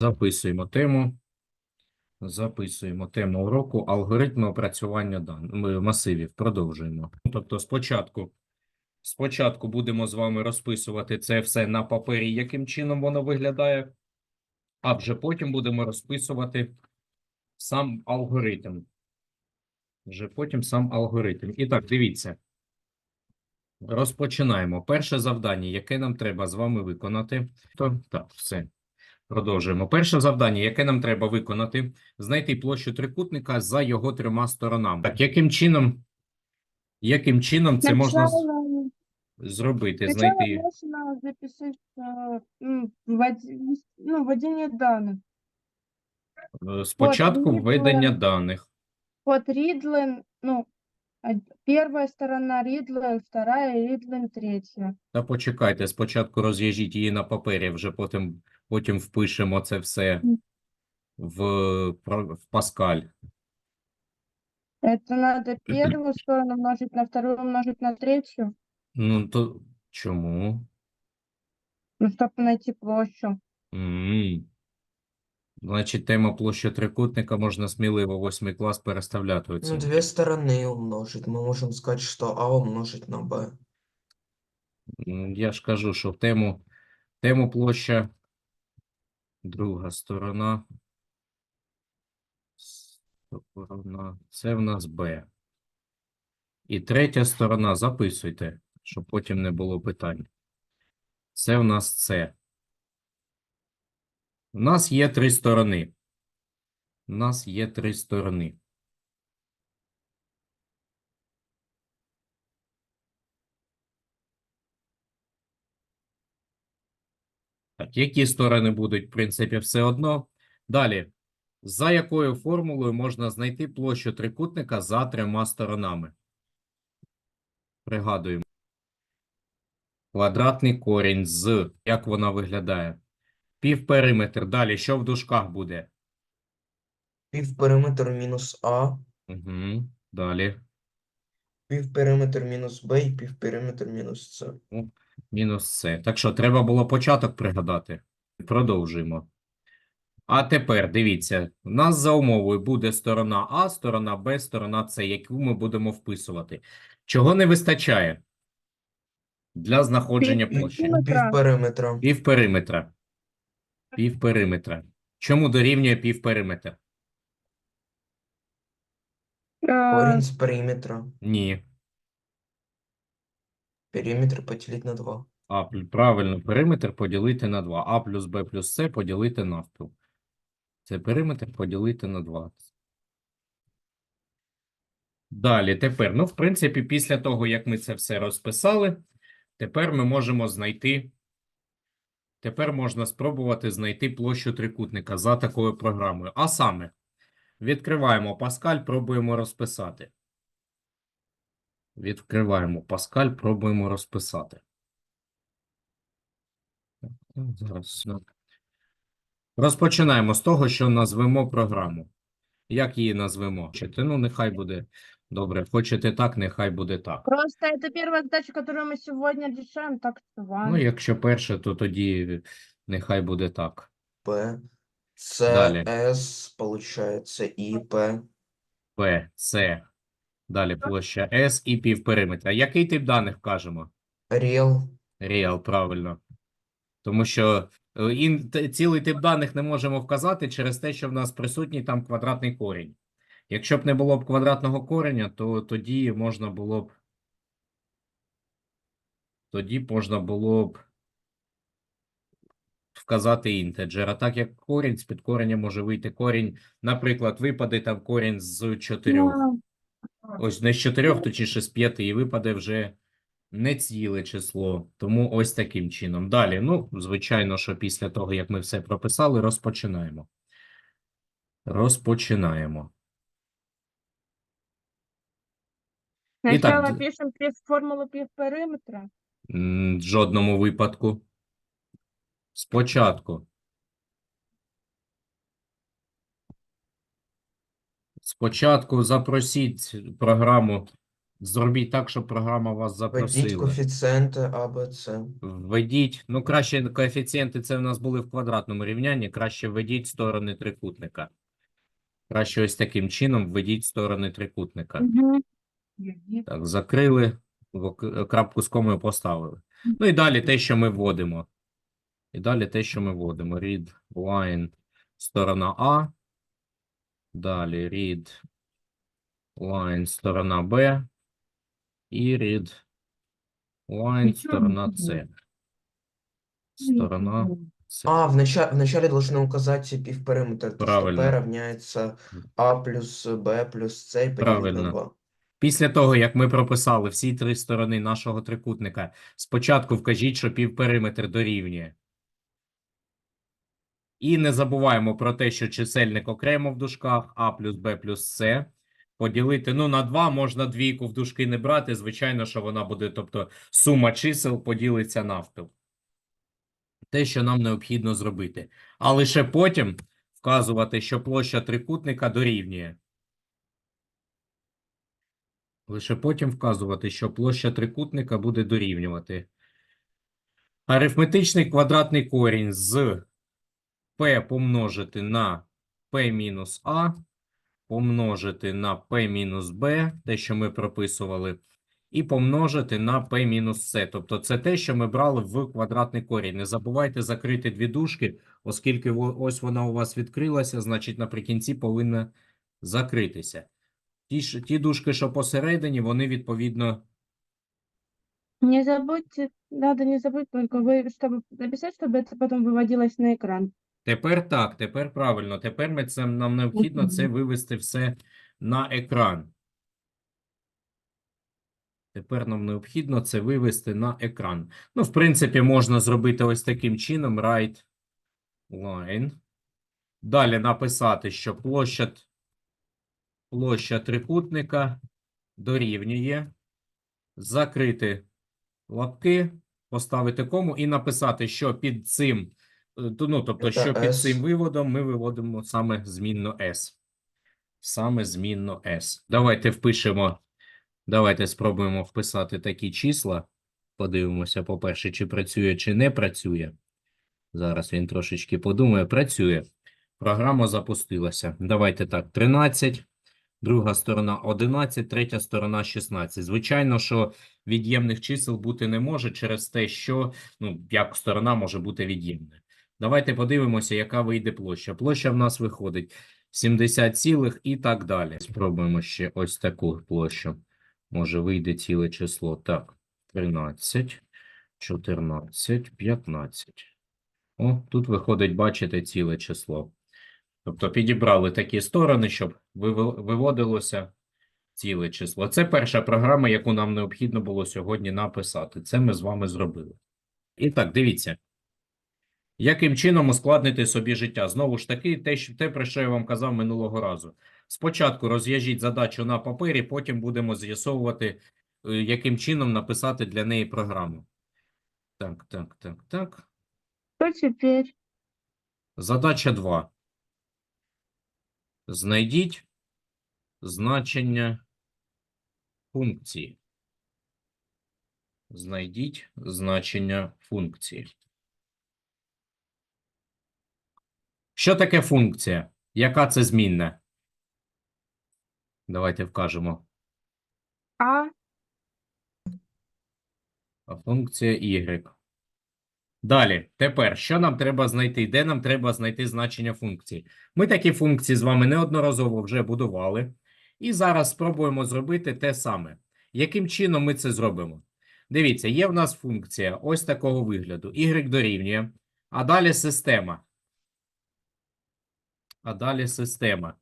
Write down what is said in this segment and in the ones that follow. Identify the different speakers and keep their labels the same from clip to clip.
Speaker 1: Записуємо тему. Записуємо тему уроку алгоритми опрацювання дан... м, масивів. Продовжуємо. Тобто спочатку, спочатку будемо з вами розписувати це все на папері, яким чином воно виглядає, а вже потім будемо розписувати сам алгоритм. Вже потім сам алгоритм. І так, дивіться. Розпочинаємо. Перше завдання, яке нам треба з вами виконати. То, так, все. Продовжуємо. Перше завдання, яке нам треба виконати, знайти площу трикутника за його трьома сторонами. Так, яким чином, яким чином це можна зробити?
Speaker 2: сначала
Speaker 1: Знайти
Speaker 2: можно записать э, м, ввод- ну, вводение данных.
Speaker 1: е, спочатку введення даних.
Speaker 2: Вот readline, ну, первая сторона readline, вторая readline, третья.
Speaker 1: Та почекайте, спочатку розв'яжіть її на папері, вже потім, потім впишемо це все
Speaker 2: Мгм.
Speaker 1: в, про- в Паскаль.
Speaker 2: Это надо первую сторону умножить на вторую, умножить на третью,
Speaker 1: Ну, то чому?
Speaker 2: ну, чтобы найти площадь.
Speaker 1: М. Значить, тема площа трикутника можна сміливо восьмий клас переставляти
Speaker 3: Ну,
Speaker 1: оцінки.
Speaker 3: две стороны умножить. Мы можем сказать, что А умножить на Б.
Speaker 1: М, Я ж кажу, що в тему, тему площа, друга сторона, сторона, це в нас Б. І третя сторона, записуйте, щоб потім не було питань. Це в нас С. У нас є три сторони. У нас є три сторони. Так, які сторони будуть, в принципі, все одно. Далі. За якою формулою можна знайти площу трикутника за трьома сторонами? Пригадуємо. Квадратний корінь з. Як вона виглядає? Півпериметр. Далі, що в дужках буде?
Speaker 3: Півпериметр мінус А,
Speaker 1: Угу. Далі.
Speaker 3: півпериметр мінус Б і півпериметр мінус С.
Speaker 1: Мінус С. Так що, треба було початок пригадати. Продовжуємо. А тепер дивіться, у нас за умовою буде сторона А, сторона Б, сторона С, яку ми будемо вписувати. Чого не вистачає для знаходження
Speaker 2: Пів-
Speaker 1: площі?
Speaker 2: Півпериметра.
Speaker 3: Півпериметра.
Speaker 1: Півпериметра. Чому дорівнює півпериметр?
Speaker 2: Э,
Speaker 3: Корінь з периметра.
Speaker 1: Ні.
Speaker 3: Периметр поділити на 2.
Speaker 1: А, правильно, периметр поділити на 2. А плюс Б плюс С поділити навпіл. Це периметр поділити на 2. Далі, тепер, ну, в принципі, після того, як ми це все розписали, тепер ми можемо знайти, тепер можна спробувати знайти площу трикутника за такою програмою. А саме, відкриваємо Паскаль, пробуємо розписати. Відкриваємо Паскаль, пробуємо розписати. Ну, Зараз. ну. Розпочинаємо з того, що назвемо програму. Як її назвемо? Хочете? Ну, нехай буде. Добре, хочете так, нехай буде так.
Speaker 2: Просто это первая задача, которую мы сегодня решаем, так что
Speaker 1: Ну, якщо перше, то тоді нехай буде так.
Speaker 3: П. С,
Speaker 1: Далі.
Speaker 3: С, получается, І, П.
Speaker 1: П, С, Далі площа S і півпериметра. Який тип даних вкажемо?
Speaker 3: Real.
Speaker 1: Real, правильно. Тому що е, ін, цілий тип даних не можемо вказати через те, що в нас присутній там квадратний корінь. Якщо б не було б квадратного кореня, то тоді можна було б. Тоді можна було б вказати інтеджер. А так як корінь, з під кореня може вийти корінь. Наприклад, випаде там корінь з
Speaker 2: 4.
Speaker 1: Ось не з чотирьох, точніше з п'яти, і випаде вже не ціле число. Тому ось таким чином. Далі, ну, звичайно, що після того, як ми все прописали, розпочинаємо. Розпочинаємо. І так,
Speaker 2: Сначала
Speaker 1: д-
Speaker 2: пишем формулу півпериметра.
Speaker 1: М, В жодному випадку. Спочатку. Спочатку запросіть програму Зробіть так, щоб програма вас
Speaker 3: Введіть
Speaker 1: запросила.
Speaker 3: коефіцієнти А, Б, С.
Speaker 1: Введіть, ну краще коефіцієнти це в нас були в квадратному рівнянні, краще введіть сторони трикутника. Краще ось таким чином введіть сторони трикутника. Так, закрили, в крапку з комою поставили. Ну і далі те, що ми вводимо. І далі те, що ми вводимо. Read line сторона А. Далі read line сторона Б. І read line сторона С. Сторона С.
Speaker 3: А, вначале, вначале должны указать півпериметр, то, что P равняется А плюс Б плюс С и поделить на
Speaker 1: Правильно.
Speaker 3: 2.
Speaker 1: Після того, як ми прописали всі три сторони нашого трикутника, спочатку вкажіть, що півпериметр дорівнює. І не забуваємо про те, що чисельник окремо в дужках А плюс Б плюс С. Поділити, ну, на 2 можна двійку в дужки не брати, звичайно, що вона буде, тобто сума чисел поділиться навпіл. Те, що нам необхідно зробити. А лише потім вказувати, що площа трикутника дорівнює. Лише потім вказувати, що площа трикутника буде дорівнювати. Арифметичний квадратний корінь з p помножити на p мінус a, помножити на p мінус b, те, що ми прописували, і помножити на p мінус c. Тобто це те, що ми брали в квадратний корінь. Не забувайте закрити дві дужки, оскільки во- ось вона у вас відкрилася, значить наприкінці повинна закритися. Ті, ж- ті дужки, що посередині, вони відповідно
Speaker 2: Не забудьте, надо не забыть только вы, чтобы написать, чтобы это потом выводилось на экран.
Speaker 1: Тепер так, тепер правильно. Тепер ми це, нам необхідно це вивести все на екран. Тепер нам необхідно це вивести на екран. Ну, в принципі, можна зробити ось таким чином. Right line. Далі написати, що площа, площа трикутника дорівнює. Закрити лапки, поставити кому і написати, що під цим, ну, тобто, що під цим виводом ми виводимо саме змінну S. Саме змінну S. Давайте впишемо, давайте спробуємо вписати такі числа. Подивимося, по-перше, чи працює, чи не працює. Зараз він трошечки подумає. Працює. Програма запустилася. Давайте так, 13. Друга сторона 11, третя сторона 16. Звичайно, що від'ємних чисел бути не може через те, що ну, як сторона може бути від'ємною. Давайте подивимося, яка вийде площа. Площа в нас виходить 70 цілих і так далі. Спробуємо ще ось таку площу. Може вийде ціле число. Так, 13, 14, 15. О, тут виходить, бачите, ціле число. Тобто підібрали такі сторони, щоб виводилося ціле число. Це перша програма, яку нам необхідно було сьогодні написати. Це ми з вами зробили. І так, дивіться. Яким чином ускладнити собі життя? Знову ж таки, те, що, те, про що я вам казав минулого разу. Спочатку розв'яжіть задачу на папері, потім будемо з'ясовувати, е, яким чином написати для неї програму. Так, так, так, так.
Speaker 2: Что теперь?
Speaker 1: Задача 2. Знайдіть значення функції. Знайдіть значення функції. Що таке функція? Яка це змінна? Давайте вкажемо.
Speaker 2: А,
Speaker 1: Функція y. Далі, тепер, що нам треба знайти? Де нам треба знайти значення функції? Ми такі функції з вами неодноразово вже будували. І зараз спробуємо зробити те саме. Яким чином ми це зробимо? Дивіться, є в нас функція ось такого вигляду. y дорівнює, а далі система. А далі система.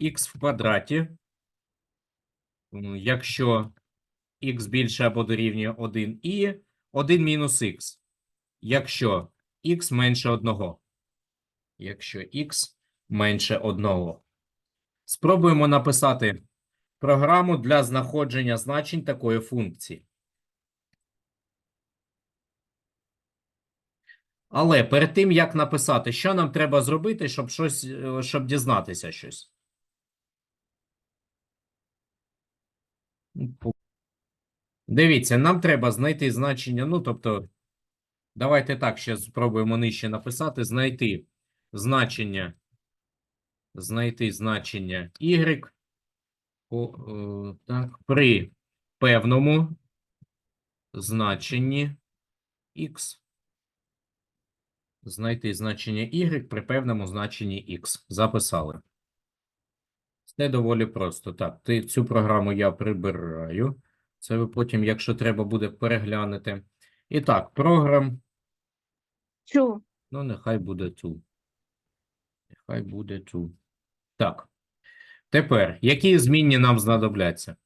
Speaker 1: x в квадраті. Якщо x більше або дорівнює 1 і 1 мінус х. Якщо х менше 1. Якщо х менше 1. Спробуємо написати програму для знаходження значень такої функції. Але перед тим, як написати, що нам треба зробити, щоб щось, е, щоб дізнатися щось. Дивіться, нам треба знайти значення, ну, тобто, давайте так ще спробуємо нижче написати, знайти значення, знайти значення y по, е, так, при певному значенні x. Знайти значення y при певному значенні x. Записали. Це доволі просто. Так, ти, цю програму я прибираю. Це ви потім, якщо треба буде, переглянете. І так, програм,
Speaker 2: Чу.
Speaker 1: ну, нехай буде tu. Нехай буде tu. Так. Тепер, які змінні нам знадобляться?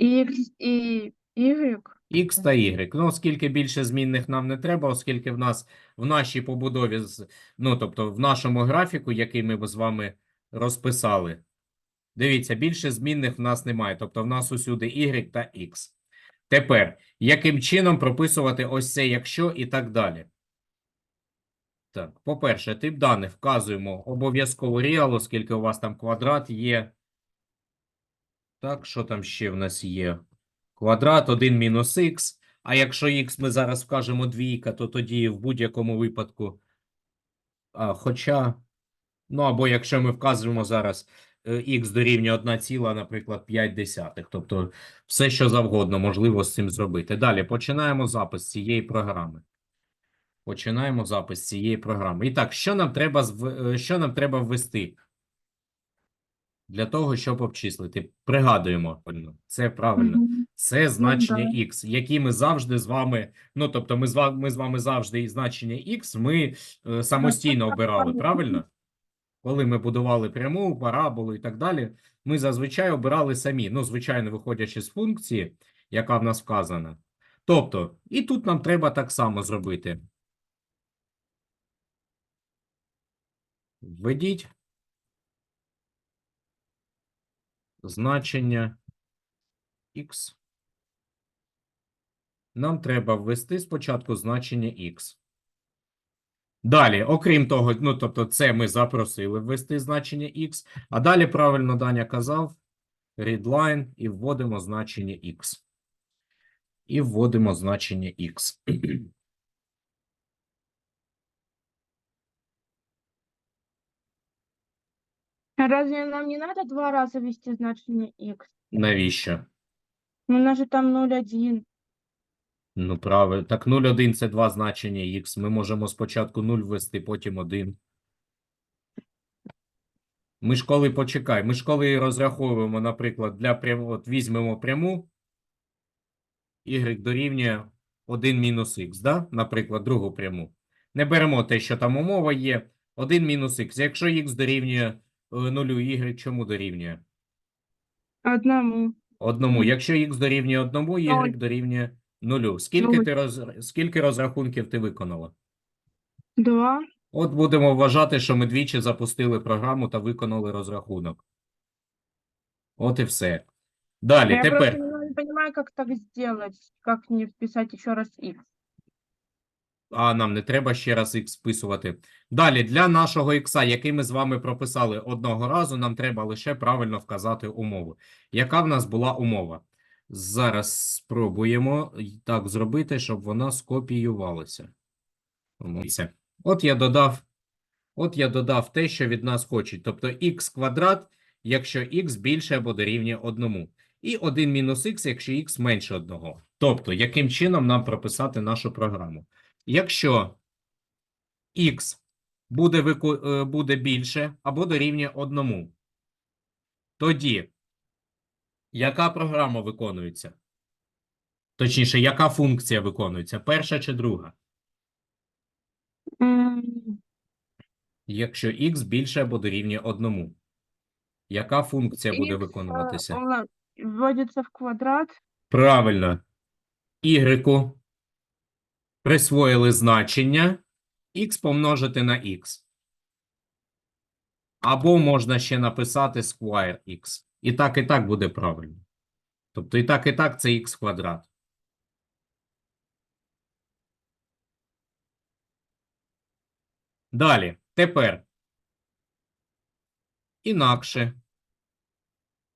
Speaker 2: X і Y.
Speaker 1: X та Y. Ну, оскільки більше змінних нам не треба, оскільки в нас в нашій побудові, ну, тобто в нашому графіку, який ми з вами розписали, дивіться, більше змінних в нас немає. Тобто в нас усюди Y та X. Тепер, яким чином прописувати ось це якщо і так далі? Так, по-перше, тип даних вказуємо обов'язково real, оскільки у вас там квадрат є. Так, що там ще в нас є? Квадрат 1 мінус х. А якщо х ми зараз вкажемо двійка, то тоді в будь-якому випадку. А, хоча, ну або якщо ми вказуємо зараз е, х дорівнює 1 ціла, наприклад, 5 десятих. Тобто все, що завгодно можливо з цим зробити. Далі починаємо запис цієї програми. Починаємо запис цієї програми. І так, що нам треба, е, що нам треба ввести? Для того, щоб обчислити. Пригадуємо, це правильно. Це значення
Speaker 2: да.
Speaker 1: x, які ми завжди з вами, ну тобто ми з вами, ми з вами завжди і значення x ми е, самостійно обирали, правильно? Коли ми будували пряму, параболу і так далі, ми зазвичай обирали самі, ну, звичайно, виходячи з функції, яка в нас вказана. Тобто, і тут нам треба так само зробити. Введіть значення x. Нам треба ввести спочатку значення x. Далі, окрім того, ну, тобто це ми запросили ввести значення x, а далі правильно Даня казав, readline і вводимо значення x. І вводимо значення x.
Speaker 2: разве нам не надо два раза ввести значение X?
Speaker 1: Навіщо?
Speaker 2: Ну, у нас же там 0,1.
Speaker 1: Ну, правильно. Так 0,1 – це два значення x. Ми можемо спочатку 0 ввести, потім 1. Ми ж коли, почекай, ми ж коли розраховуємо, наприклад, для прям... от візьмемо пряму, y дорівнює 1 мінус х, да? наприклад, другу пряму. Не беремо те, що там умова є, 1 мінус х. Якщо х дорівнює 0, y чому дорівнює?
Speaker 2: Одному.
Speaker 1: Одному. Якщо х дорівнює одному, y дорівнює нулю. Скільки ти роз... скільки розрахунків ти виконала?
Speaker 2: Два.
Speaker 1: От будемо вважати, що ми двічі запустили програму та виконали розрахунок. От і все. Далі,
Speaker 2: Я
Speaker 1: тепер.
Speaker 2: не, не понимаю, как так сделать. Как не вписать еще раз X.
Speaker 1: А нам не треба ще раз х списувати. Далі, для нашого х, який ми з вами прописали одного разу, нам треба лише правильно вказати умову. Яка в нас була умова? Зараз спробуємо так зробити, щоб вона скопіювалася. От я додав, от я додав те, що від нас хочуть. Тобто х квадрат, якщо х більше або дорівнює 1. І 1 мінус х, якщо х менше 1. Тобто, яким чином нам прописати нашу програму? Якщо х буде, вику- е, буде більше або дорівнює 1, тоді яка програма виконується? Точніше, яка функція виконується? Перша чи друга? Якщо х більше або дорівнює 1. Яка функція буде
Speaker 2: Х,
Speaker 1: виконуватися?
Speaker 2: э, ула- в квадрат.
Speaker 1: Правильно. Y присвоїли значення x помножити на x. Або можна ще написати square x. І так, і так буде правильно. Тобто і так, і так це x квадрат. Далі. Тепер. Інакше.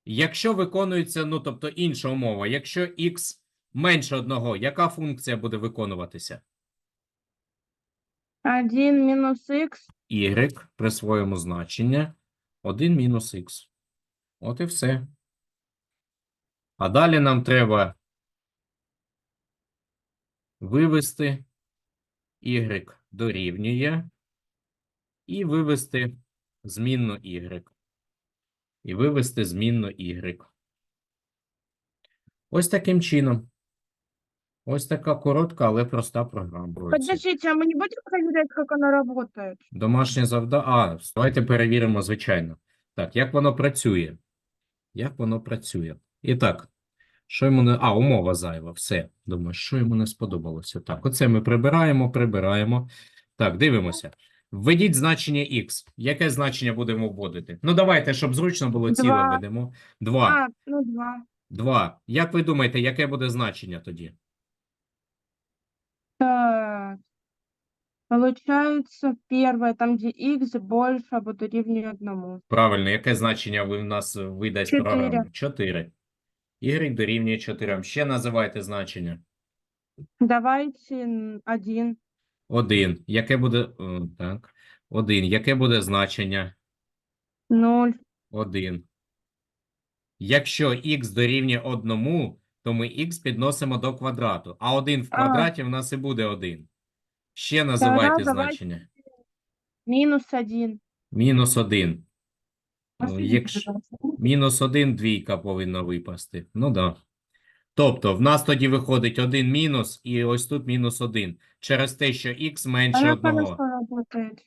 Speaker 1: Якщо виконується, ну, тобто інша умова, якщо х менше одного, яка функція буде виконуватися?
Speaker 2: 1 минус х
Speaker 1: y при своєму значенні 1 мінус х. От і все. А далі нам треба вивести y дорівнює і вивести змінну y. І вивести змінну y. Ось таким чином. Ось така коротка, але проста програма.
Speaker 2: Подождите, а мы не будем проверять, как она работает?
Speaker 1: Домашнє завдання. А, давайте перевіримо, звичайно. Так, як воно працює? Як воно працює? І так, що йому не. А, умова зайва. Все. Думаю, що йому не сподобалося. Так, оце ми прибираємо, прибираємо. Так, дивимося. Введіть значення x. Яке значення будемо вводити? Ну, давайте, щоб зручно було ціле
Speaker 2: Два.
Speaker 1: введемо. 2.
Speaker 2: А, ну 2.
Speaker 1: 2. Як ви думаєте, яке буде значення тоді?
Speaker 2: Так. Получается, первое, там, где х больше або дорівнює одному.
Speaker 1: Правильно, яке значення ви в нас видасть
Speaker 2: Чотири.
Speaker 1: програма? 4. Y дорівнює 4. Ще називайте значення.
Speaker 2: Давайте н- один.
Speaker 1: 1. Яке буде. о, Так. 1. Яке буде значення?
Speaker 2: Ноль.
Speaker 1: 1. Якщо х дорівнює 1, то ми х підносимо до квадрату. А 1 в
Speaker 2: А.
Speaker 1: квадраті в нас і буде 1. Ще називайте
Speaker 2: давайте.
Speaker 1: значення.
Speaker 2: Мінус один.
Speaker 1: Мінус 1. Ну, якщо... Мінус 1 двійка повинна випасти. Ну да. Тобто, в нас тоді виходить 1 мінус, і ось тут мінус 1. Через те, що х менше
Speaker 2: Она
Speaker 1: 1.
Speaker 2: хорошо работает.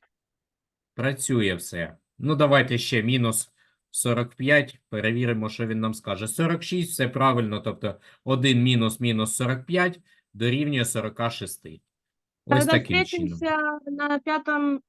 Speaker 1: Працює все. Ну, давайте ще мінус 45. Перевіримо, що він нам скаже. 46, все правильно. Тобто 1 мінус мінус 45 дорівнює 46. Ось
Speaker 2: Тогда
Speaker 1: таким чином.
Speaker 2: встретимся на пятом